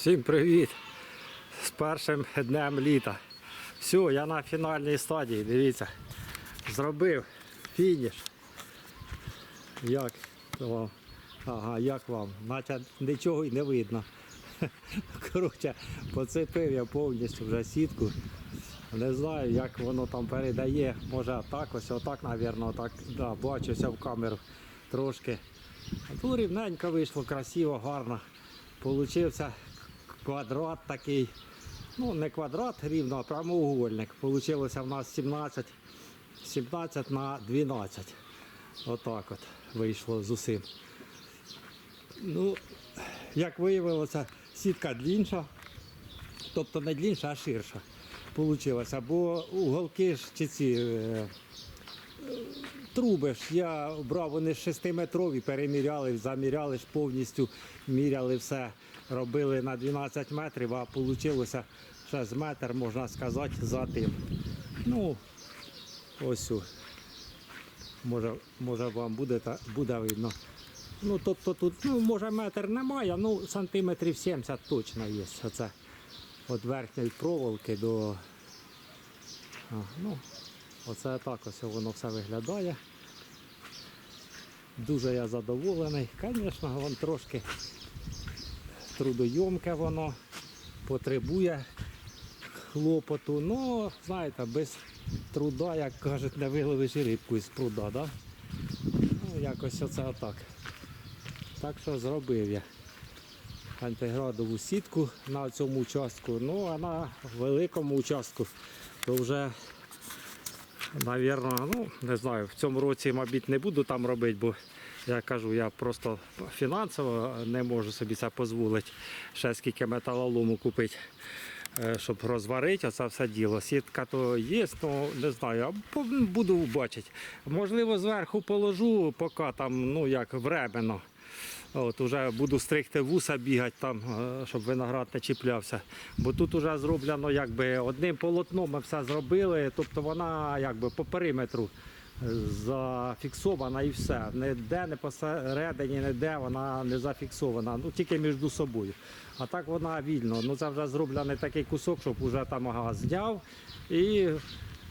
Всім привіт! З першим днем літа. Все, я на фінальній стадії, дивіться. Зробив фініш. Як вам? Ага, як вам? Наче нічого й не видно. Коротше, поцепив я повністю вже сітку. Не знаю, як воно там передає. Може так, ось отак, мабуть, отак. Да, бачуся в камеру трошки. Тут рівненько вийшло, красиво, гарно. Получився квадрат такий. Ну, не квадрат рівно, а прямоугольник. Получилося в нас 17, 17 на 12. Отак от вийшло з усім. Ну, як виявилося, сітка длінша, тобто не длінша, а ширша получилася, бо уголки ж чи ці е, труби ж я брав, вони 6-метрові, переміряли, заміряли ж повністю, міряли все, робили на 12 метрів, а вийшло ще з метр, можна сказати, за тим. Ну, ось. Може, може вам буде, буде видно. Ну, тобто тут, ну, може метр немає, ну сантиметрів 70 точно є. Оце від верхньої проволоки до. Ну, оце так ось воно все виглядає. Дуже я задоволений. Звісно, воно трошки трудойомке воно, потребує хлопоту. Ну, знаєте, без труда, як кажуть, не виловиш і рибку із пруда. Да? Ну, якось оце отак. Так що зробив я антиградову сітку на цьому участку. Ну, а на великому участку то вже, мабуть, ну, не знаю, в цьому році, мабуть, не буду там робити, бо я кажу, я просто фінансово не можу собі це дозволити. Ще скільки металолому купити. е, Щоб розварити оце все діло. Сітка то є, ну не знаю, буду бачити. Можливо, зверху положу, поки там, ну як временно. От уже буду стригти вуса бігати там, е, щоб виноград не чіплявся. Бо тут вже зроблено якби одним полотном ми все зробили, тобто вона якби по периметру е, зафіксована і все. Ніде не посередині, ніде вона не зафіксована, ну тільки між собою. А так вона вільно. Ну це вже зроблений такий кусок, щоб вже там ага, зняв і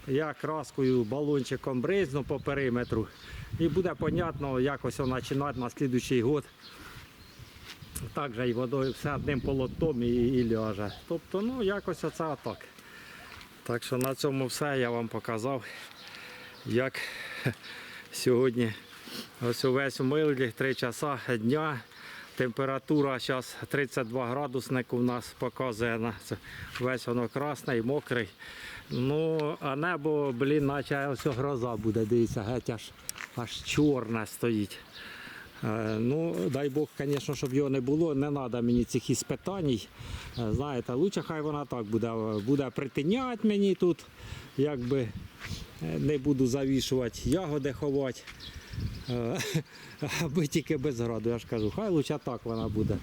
я краскою балончиком бризну по периметру. І буде понятно, якось починати на слідуючий год. Так же і водою все одним полотном і, і ляже. Тобто, ну якось оце отак. Так що на цьому все я вам показав, як сьогодні ось увесь у милі 3 часа дня. Температура зараз 32 градусник у нас показує. Весь воно красний, мокрий. Ну, а небо, блін, наче ось гроза буде, дивіться, геть аж, аж чорне стоїть. Е, Ну, дай Бог, звісно, щоб його не було, не треба мені цих іспитань. Е, Знаєте, лучше хай вона так буде, буде притиняти мені тут, якби е, не буду завішувати, ягоди ховати. Аби тільки без граду, я ж кажу, хай лучше так вона буде.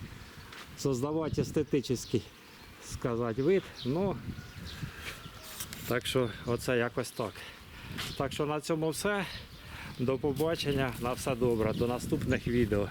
Создавати естетичний сказати, вид. Ну, так що оце якось так. Так що на цьому все. До побачення, на все добре, до наступних відео.